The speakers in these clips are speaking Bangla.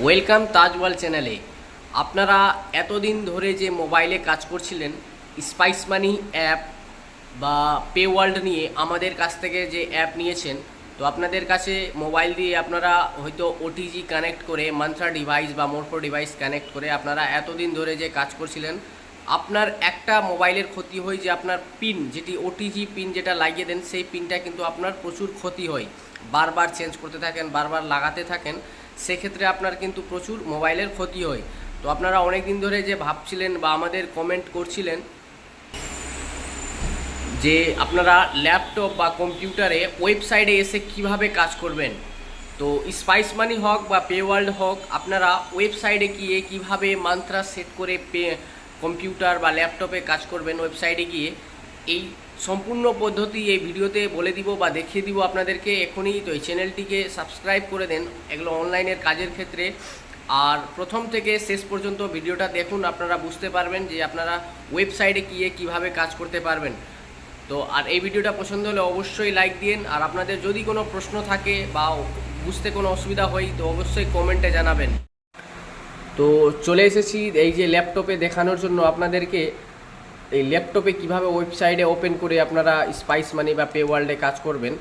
ওয়েলকাম তাজওয়াল চ্যানেলে। আপনারা এতদিন ধরে যে মোবাইলে কাজ করছিলেন, স্পাইস মানি অ্যাপ বা পে ওয়ার্ল্ড নিয়ে আমাদের কাছ থেকে যে অ্যাপ নিয়েছেন, তো আপনাদের কাছে মোবাইল দিয়ে আপনারা হয়তো ওটিজি কানেক্ট করে, মান্ত্রা ডিভাইস বা মোরফো ডিভাইস কানেক্ট করে আপনারা এতদিন ধরে যে কাজ করছিলেন, আপনার একটা মোবাইলের ক্ষতি হয় যে আপনার পিন, যেটি ওটিজি পিন যেটা লাগিয়ে দেন, সেই পিনটা কিন্তু আপনার প্রচুর ক্ষতি হয়। বারবার চেঞ্জ করতে থাকেন, বারবার লাগাতে থাকেন সেক্ষেত্রে আপনার কিন্তু প্রচুর মোবাইলের ক্ষতি হয়। তো আপনারা অনেক দিন ধরে যে ভাবছিলেন বা আমাদের কমেন্ট করছিলেন যে আপনারা ল্যাপটপ বা কম্পিউটারে ওয়েবসাইটে এসে কীভাবে কাজ করবেন? তো স্পাইস মানি হোক বা পে ওয়ার্ল্ড হোক, আপনারা ওয়েবসাইটে গিয়ে কীভাবে মান্ত্রা সেট করে পে কম্পিউটার বা ল্যাপটপে কাজ করবেন ওয়েবসাইটে গিয়ে, এই সম্পূর্ণ পদ্ধতি এই ভিডিওতে বলে দিব বা দেখিয়ে দিব আপনাদেরকে এখনই। তো এই চ্যানেলটিকে সাবস্ক্রাইব করে দেন, এগুলো অনলাইনের কাজের ক্ষেত্রে। আর প্রথম থেকে শেষ পর্যন্ত ভিডিওটা দেখুন, আপনারা বুঝতে পারবেন যে আপনারা ওয়েবসাইটে গিয়ে কীভাবে কাজ করতে পারবেন। তো আর এই ভিডিওটা পছন্দ হলে অবশ্যই লাইক দিন। আর আপনাদের যদি কোনো প্রশ্ন থাকে বা বুঝতে কোনো অসুবিধা হয়, তো অবশ্যই কমেন্টে জানাবেন। তো চলে এসেছি এই যে ল্যাপটপে দেখানোর জন্য আপনাদেরকে। এই ল্যাপটপে কীভাবে ওয়েবসাইটে ওপেন করে আপনারা স্পাইস মানি বা পে ওয়ার্ল্ডে কাজ করবেন,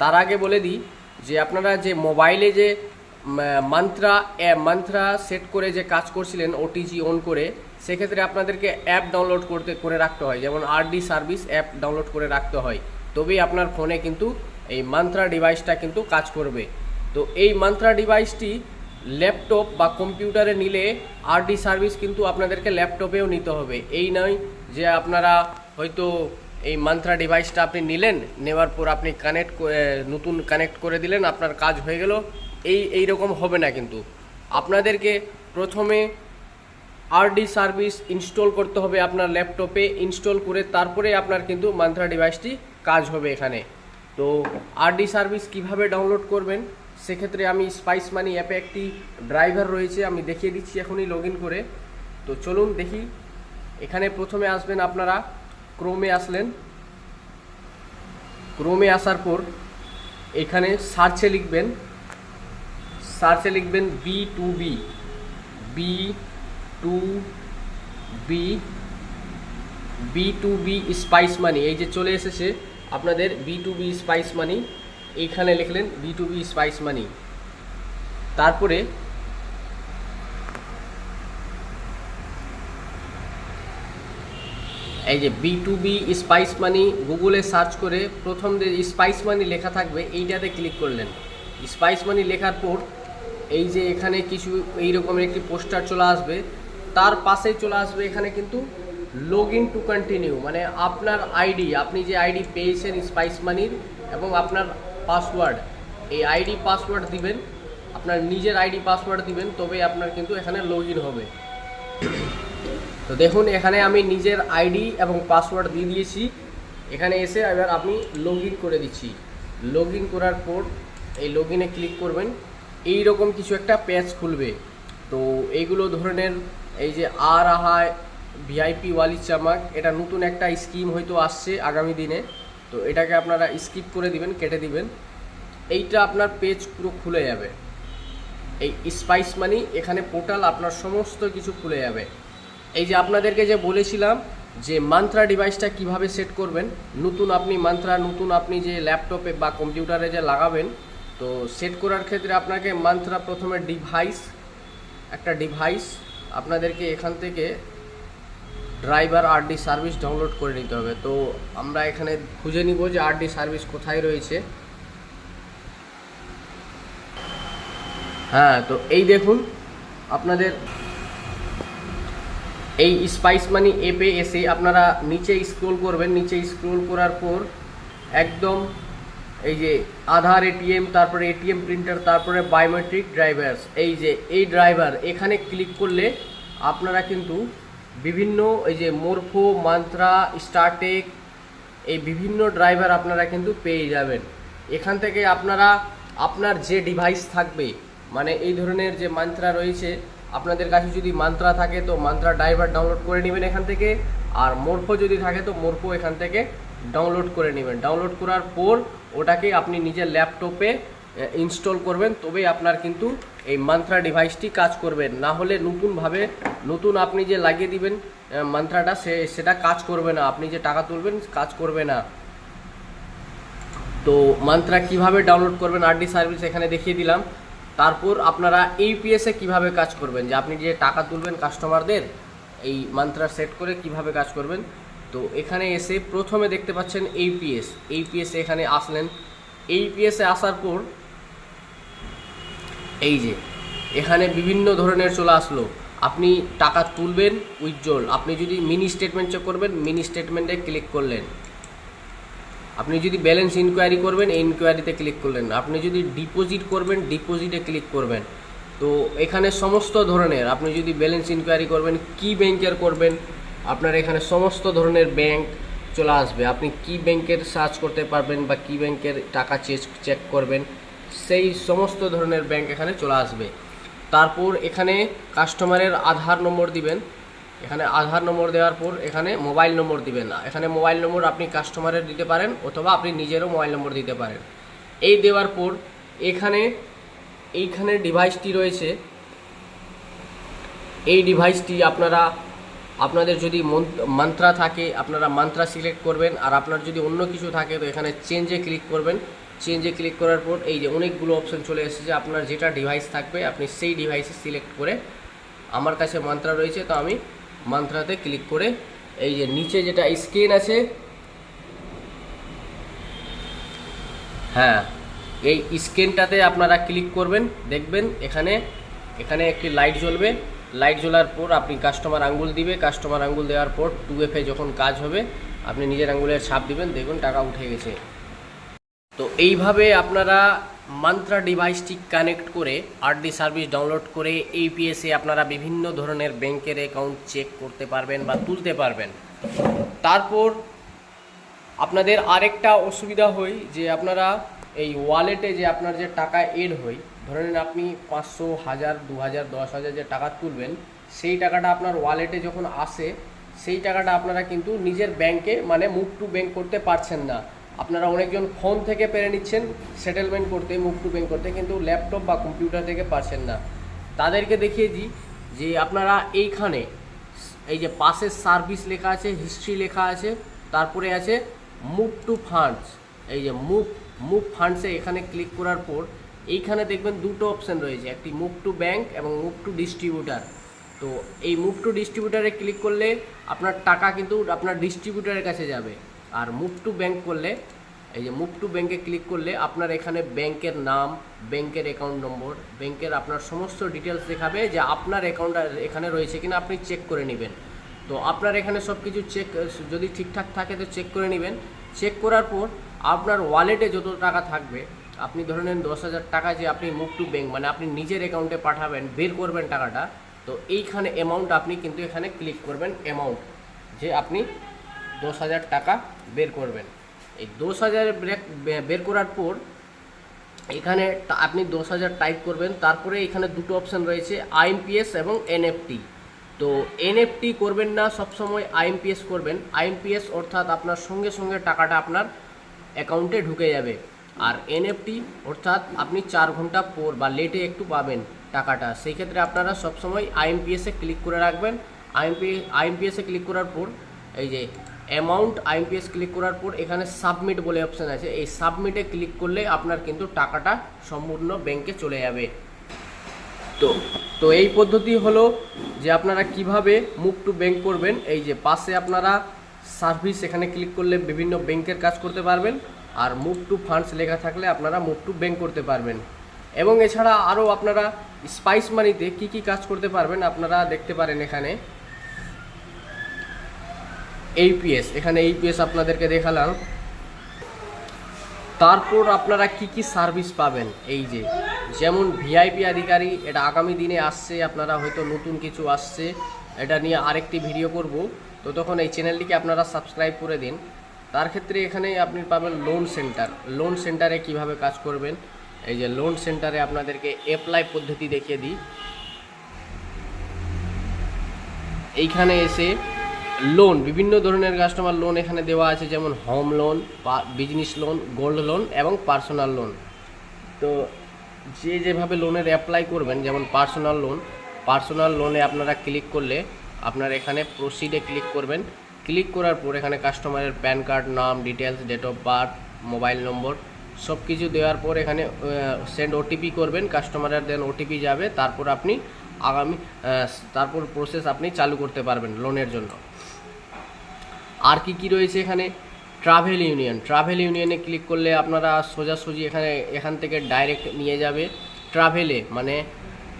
তার আগে বলে দিই যে আপনারা যে মোবাইলে যে মান্ত্রা মান্ত্রা সেট করে যে কাজ করছিলেন ওটিজি অন করে, সেক্ষেত্রে আপনাদেরকে অ্যাপ ডাউনলোড করতে, করে রাখতে হয়। যেমন আরডি সার্ভিস অ্যাপ ডাউনলোড করে রাখতে হয়। তবেই আপনার ফোনে কিন্তু এই মান্ত্রা ডিভাইসটা কিন্তু কাজ করবে। তো এই মান্ত্রা ডিভাইসটি ল্যাপটপ বা কম্পিউটারে নিলে আরডি সার্ভিস কিন্তু আপনাদেরকে ল্যাপটপেও নিতে হবে। এই নয় যে আপনারা হয়তো এই মান্ত্রা ডিভাইসটা আপনি নিলেন, নেওয়ার পর আপনি কানেক্ট নতুন কানেক্ট করে দিলেন, আপনার কাজ হয়ে গেল, এই এই রকম হবে না কিন্তু। আপনাদেরকে প্রথমে আরডি সার্ভিস ইনস্টল করতে হবে আপনার ল্যাপটপে ইনস্টল করে তারপরে আপনার কিন্তু মান্ত্রা ডিভাইসটি কাজ হবে এখানে। তো আরডি সার্ভিস কীভাবে ডাউনলোড করবেন? সেক্ষেত্রে আমি স্পাইস মানি অ্যাপে একটি ড্রাইভার রয়েছে, আমি দেখিয়ে দিচ্ছি এখনই লগ করে। তো চলুন দেখি এখানে প্রথমে আসবেন আপনারা, ক্রোমে আসলেন। ক্রোমে আসার পর এখানে সার্চে লিখবেন সার্চে লিখবেন B to B B to B B to B spice money এই যে চলে এসেছে আপনাদের B to B spice money এইখানে লিখলেন B to B spice money তারপরে এই যে B to B spice money গুগলে সার্চ করে প্রথম যে স্পাইস মানি লেখা থাকবে, এইটাতে ক্লিক করলেন। স্পাইস মানি লেখার পর এই যে এখানে কিছু এই রকমের একটি পোস্টার চলে আসবে, তার পাশেই চলে আসবে এখানে কিন্তু লগ ইন টু কন্টিনিউ মানে আপনার আইডি আপনি যে আইডি পেয়েছেন স্পাইস মানির এবং আপনার পাসওয়ার্ড এই আইডি পাসওয়ার্ড দিবেন, আপনার নিজের আইডি পাসওয়ার্ড দিবেন তবে আপনার কিন্তু এখানে লগ ইন হবে। তো দেখুন, এখানে আমি নিজের আইডি এবং পাসওয়ার্ড দিয়ে দিয়েছি। এখানে এসে এবার আমি লগ করে দিচ্ছি। লগ করার পর এই লগ ক্লিক করবেন। এই রকম কিছু একটা পেজ খুলবে। তো এইগুলো ধরনের এই যে আর আহায় ভিআইপি ওয়ালি চামাক, এটা নতুন একটা স্কিম হয়তো আসছে আগামী দিনে। তো এটাকে আপনারা স্কিপ করে দিবেন, কেটে দিবেন। এইটা আপনার পেজ পুরো খুলে যাবে। এই স্পাইস মানি, এখানে পোর্টাল আপনার সমস্ত কিছু খুলে যাবে। এই যে আপনাদেরকে যে বলেছিলাম যে মান্ত্রা ডিভাইসটা কীভাবে সেট করবেন, নতুন আপনি মান্ত্রা নতুন আপনি যে ল্যাপটপে বা কম্পিউটারে যে লাগাবেন, তো সেট করার ক্ষেত্রে আপনাকে মান্ত্রা প্রথমে ডিভাইস একটা ডিভাইস আপনাদেরকে এখান থেকে ড্রাইভার আরডি সার্ভিস ডাউনলোড করে নিতে হবে। তো আমরা এখানে খুঁজে নিব যে আরডি সার্ভিস কোথায় রয়েছে। হ্যাঁ তো এই দেখুন, আপনাদের এই স্পাইস মানি অ্যাপে এসে আপনারা নিচে স্ক্রোল করবেন, নিচে স্ক্রোল করার পর একদম এই যে আধার এটিএম তারপরে এটিএম প্রিন্টার তারপরে বায়োমেট্রিক ড্রাইভার্স এই যে এই ড্রাইভার এখানে ক্লিক করলে আপনারা কিন্তু বিভিন্ন এই যে মোরফো মান্ত্রা স্টারটেক এই বিভিন্ন ড্রাইভার আপনারা কিন্তু পেয়ে যাবেন। এখান থেকে আপনারা আপনার যে ডিভাইস থাকবে মানে এই ধরনের যে মান্ত্রা রয়েছে আপনাদের কাছে যদি মান্ত্রা থাকে, তো মান্ত্রা ড্রাইভার ডাউনলোড করে নেবেন এখান থেকে। আর মোরফো যদি থাকে, তো মোরফো এখান থেকে ডাউনলোড করে নেবেন। ডাউনলোড করার পর ওটাকে আপনি নিজের ল্যাপটপে ইনস্টল করবেন। তবেই আপনার কিন্তু এই মান্ত্রা ডিভাইসটি কাজ করবেন না হলে নতুনভাবে, নতুন আপনি যে লাগিয়ে দিবেন মান্ত্রাটা, সে, সেটা কাজ করবে না। আপনি যে টাকা তুলবেন, কাজ করবে না। তো মান্ত্রা কীভাবে ডাউনলোড করবেন, আরডি সার্ভিস এখানে দেখিয়ে দিলাম। তারপর আপনারা এইপিএসে কীভাবে কাজ করবেন? যে আপনি যে টাকা তুলবেন কাস্টমারদের এই মান্ত্রা সেট করে কীভাবে কাজ করবেন? তো এখানে এসে প্রথমে দেখতে পাচ্ছেন এইপিএস এইপিএস এখানে আসলেন। এইপিএসে আসার পর এই যে, এখানে বিভিন্ন ধরনের চলে আসলো। আপনি টাকা তুলবেন উইথড্রল আপনি যদি মিনি স্টেটমেন্ট চেক করবেন মিনি স্টেটমেন্টে ক্লিক করলেন। আপনি যদি ব্যালেন্স ইনকোয়ারি করবেন, এই ইনকোয়ারিতে ক্লিক করলেন আপনি যদি ডিপোজিট করবেন ডিপোজিটে ক্লিক করবেন। তো এখানে সমস্ত ধরনের, আপনি যদি ব্যালেন্স ইনকোয়ারি করবেন, কি ব্যাংকের করবেন, আপনার এখানে সমস্ত ধরনের ব্যাংক চলে আসবে। আপনি কি ব্যাংকের সার্চ করতে পারবেন বা কি ব্যাংকের টাকা চেক চেক করবেন, সেই সমস্ত ধরনের ব্যাংক এখানে চলে আসবে। তারপর এখানে কাস্টমারের আধার নম্বর দিবেন। এখানে আধার নম্বর দেওয়ার পর এখানে মোবাইল নম্বর দিবেন না। এখানে মোবাইল নম্বর আপনি কাস্টমারের দিতে পারেন অথবা আপনি নিজেরও মোবাইল নম্বর দিতে পারেন। এই দেওয়ার পর এখানে, এইখানে ডিভাইসটি রয়েছে। এই ডিভাইসটি আপনারা, আপনাদের যদি মান্ত্রা থাকে, আপনারা মান্ত্রা সিলেক্ট করবেন। আর আপনার যদি অন্য কিছু থাকে, তো এখানে চেঞ্জে ক্লিক করবেন। চেঞ্জে ক্লিক করার পর এই যে অনেকগুলো অপশন চলে এসেছে আপনার যেটা ডিভাইস থাকবে, আপনি সেই ডিভাইসে সিলেক্ট করে আমার কাছে মান্ত্রা রয়েছে। তো আমি মান্ত্রাতে ক্লিক করে এই যে নিচে যেটা স্ক্রিন আছে হ্যাঁ এই স্ক্রিনটাতে আপনারা ক্লিক করবেন, দেখবেন এখানে এখানে একটি লাইট জ্বলবে। লাইট জ্বলার পর আপনি কাস্টমার আঙ্গুল দিবে। কাস্টমার আঙ্গুল দেওয়ার পর টু এফে যখন কাজ হবে, আপনি নিজের আঙ্গুলের ছাপ দিবেন দেখুন টাকা উঠে গেছে। তো এইভাবে আপনারা মান্ত্রা ডিভাইসটি কানেক্ট করে আরডি সার্ভিস ডাউনলোড করে এইপিএসে আপনারা বিভিন্ন ধরনের ব্যাংকের অ্যাকাউন্ট চেক করতে পারবেন বা তুলতে পারবেন। তারপর আপনাদের আরেকটা অসুবিধা হয় যে আপনারা এই ওয়ালেটে যে আপনার যে টাকা এড হয় ধরে নিন আপনি পাঁচশো, হাজার, দু হাজার, দশ হাজার যে টাকা তুলবেন, সেই টাকাটা আপনার ওয়ালেটে যখন আসে, সেই টাকাটা আপনারা কিন্তু নিজের ব্যাংকে মানে মুভ টু ব্যাংক করতে পারছেন না। আপনারা অনেকজন ফোন থেকে পেরে নিচ্ছেন সেটেলমেন্ট করতে মুভ টু ব্যাংক করতে, কিন্তু ল্যাপটপ বা কম্পিউটার থেকে পারছেন না। তাদেরকে দেখিয়ে দিই যে আপনারা এইখানে এই যে পাশের সার্ভিস লেখা আছে হিস্ট্রি লেখা আছে, তারপরে আছে মুভ টু ফান্ডস এই যে মুভ মুভ ফান্ডসে এখানে ক্লিক করার পর এইখানে দেখবেন দুটো অপশান রয়েছে, একটি মুভ টু ব্যাংক এবং মুভ টু ডিস্ট্রিবিউটার তো এই মুভ টু ডিস্ট্রিবিউটারে ক্লিক করলে আপনার টাকা কিন্তু আপনার ডিস্ট্রিবিউটারের কাছে যাবে। আর মুভ টু ব্যাংক করলে, এই যে মুভ টু ব্যাংকে ক্লিক করলে আপনার এখানে ব্যাংকের নাম ব্যাংকের অ্যাকাউন্ট নম্বর ব্যাংকের আপনার সমস্ত ডিটেলস দেখাবে যে আপনার অ্যাকাউন্ট এখানে রয়েছে কিনা আপনি চেক করে নেবেন। তো আপনার এখানে সব কিছু চেক যদি ঠিকঠাক থাকে তো চেক করে নেবেন। চেক করার পর আপনার ওয়ালেটে যত টাকা থাকবে, আপনি ধরে নেন দশ হাজার টাকা যে আপনি মুভ টু ব্যাংক মানে আপনি নিজের অ্যাকাউন্টে পাঠাবেন, বের করবেন টাকাটা, তো এইখানে অ্যামাউন্ট আপনি কিন্তু এখানে ক্লিক করবেন অ্যামাউন্ট যে আপনি দশ হাজার টাকা বের করবেন। এই দশ হাজার বের করার পর এখানে আপনি দশ হাজার টাইপ করবেন। তারপরে এখানে দুটো অপশান রয়েছে আইএমপিএস এবং এনএফটি তো এনএফটি করবেন না, সবসময় আইএমপিএস করবেন। আইএমপিএস অর্থাৎ আপনার সঙ্গে সঙ্গে টাকাটা আপনার অ্যাকাউন্টে ঢুকে যাবে। আর এনএফটি অর্থাৎ আপনি চার ঘণ্টা পর বা লেটে একটু পাবেন টাকাটা। সেই ক্ষেত্রে আপনারা সবসময় আইএমপিএসে ক্লিক করে রাখবেন। আইএমপি আইএমপিএসে ক্লিক করার পর এই যে অ্যামাউন্ট আইএমপিএস ক্লিক করার পর এখানে সাবমিট বলে অপশান আছে। এই সাবমিটে ক্লিক করলে আপনার কিন্তু টাকাটা সম্পূর্ণ ব্যাংকে চলে যাবে। তো তো এই পদ্ধতি হলো যে আপনারা কীভাবে মুভ টু ব্যাংক করবেন। এই যে পাশে আপনারা সার্ভিস এখানে ক্লিক করলে বিভিন্ন ব্যাংকের কাজ করতে পারবেন আর মুভ টু ফান্ডস লেখা থাকলে আপনারা মুভ টু ব্যাংক করতে পারবেন। এবং এছাড়া আরও আপনারা স্পাইস মানিতে কি কি কাজ করতে পারবেন আপনারা দেখতে পারেন এখানে। এইপিএস এখানে এইপিএস আপনাদেরকে দেখালাম। তারপর আপনারা কি কি সার্ভিস পাবেন? এই যে, যেমন ভিআইপি অধিকারী এটা আগামী দিনে আসছে, আপনারা হয়তো নতুন কিছু আসছে, এটা নিয়ে আরেকটি ভিডিও করব। তো তখন এই চ্যানেলটিকে আপনারা সাবস্ক্রাইব করে দিন। তার ক্ষেত্রে এখানে আপনি পাবেন লোন সেন্টার লোন সেন্টারে কীভাবে কাজ করবেন? এই যে লোন সেন্টারে আপনাদেরকে অ্যাপ্লাই পদ্ধতি দেখিয়ে দিই। এইখানে এসে লোন বিভিন্ন ধরনের কাস্টমার লোন এখানে দেওয়া আছে, যেমন home loan business loan gold loan এবং পার্সোনাল লোন তো যে যেভাবে লোনের অ্যাপ্লাই করবেন, যেমন পার্সোনাল লোন পার্সোনাল লোনে আপনারা ক্লিক করলে আপনার এখানে প্রসিডে ক্লিক করবেন। ক্লিক করার পর এখানে কাস্টমারের প্যান কার্ড নাম details date of birth mobile number সব কিছু দেওয়ার পর এখানে সেন্ড ওটিপি করবেন কাস্টমারের দেন ওটিপি যাবে, তারপর আপনি আগামী তারপর প্রসেস আপনি চালু করতে পারবেন লোনের জন্য। আর কি কি রয়েছে এখানে? ট্রাভেল ইউনিয়ন ট্রাভেল ইউনিয়নে ক্লিক করলে আপনারা সোজাসুজি এখানে, এখান থেকে ডাইরেক্ট নিয়ে যাবে। ট্রাভেলে মানে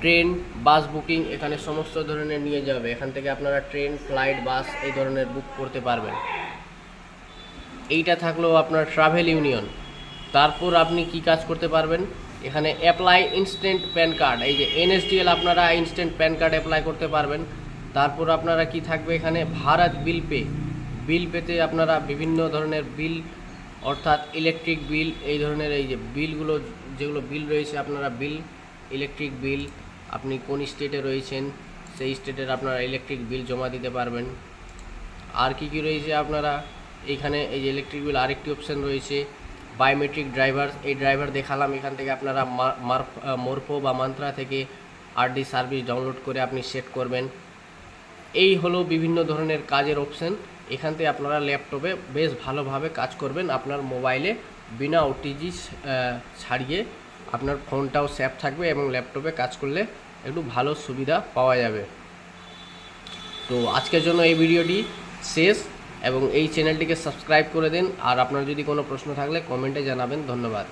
ট্রেন বাস বুকিং এখানে সমস্ত ধরনের নিয়ে যাবে। এখান থেকে আপনারা ট্রেন ফ্লাইট বাস এই ধরনের বুক করতে পারবেন। এইটা থাকল আপনার ট্রাভেল ইউনিয়ন তারপর আপনি কি কাজ করতে পারবেন? এখানে অ্যাপ্লাই ইনস্ট্যান্ট প্যান কার্ড এই যে এনএসডিএল আপনারা ইনস্ট্যান্ট প্যান কার্ড অ্যাপ্লাই করতে পারবেন। তারপর আপনারা কি থাকবে এখানে? ভারত বিল পে বিল পেতে আপনারা বিভিন্ন ধরনের বিল, অর্থাৎ ইলেকট্রিক বিল এই ধরনের এই যে বিলগুলো, যেগুলো বিল রয়েছে, আপনারা বিল ইলেকট্রিক বিল আপনি কোন স্টেটে রয়েছেন, সেই স্টেটের আপনারা ইলেকট্রিক বিল জমা দিতে পারবেন। আর কি কি রয়েছে আপনারা? এইখানে এই যে ইলেকট্রিক বিল আরেকটি অপশান রয়েছে বায়োমেট্রিক ড্রাইভার এই ড্রাইভার দেখালাম, এখান থেকে আপনারা মারফ মোরফো বা মান্ত্রা থেকে আরডি সার্ভিস ডাউনলোড করে আপনি সেট করবেন। এই হলো বিভিন্ন ধরনের কাজের অপশন এখান থেকে আপনারা ল্যাপটপে বেশ ভালোভাবে কাজ করবেন আপনার মোবাইলে বিনা ওটিজি ছাড়িয়ে আপনার ফোনটাও সেফ থাকবে এবং ল্যাপটপে কাজ করলে একটু ভালো সুবিধা পাওয়া যাবে। তো আজকের জন্য এই ভিডিওটি শেষ এবং এই চ্যানেলটিকে সাবস্ক্রাইব করে দিন। আর আপনার যদি কোনো প্রশ্ন থাকলে কমেন্টে জানাবেন। ধন্যবাদ।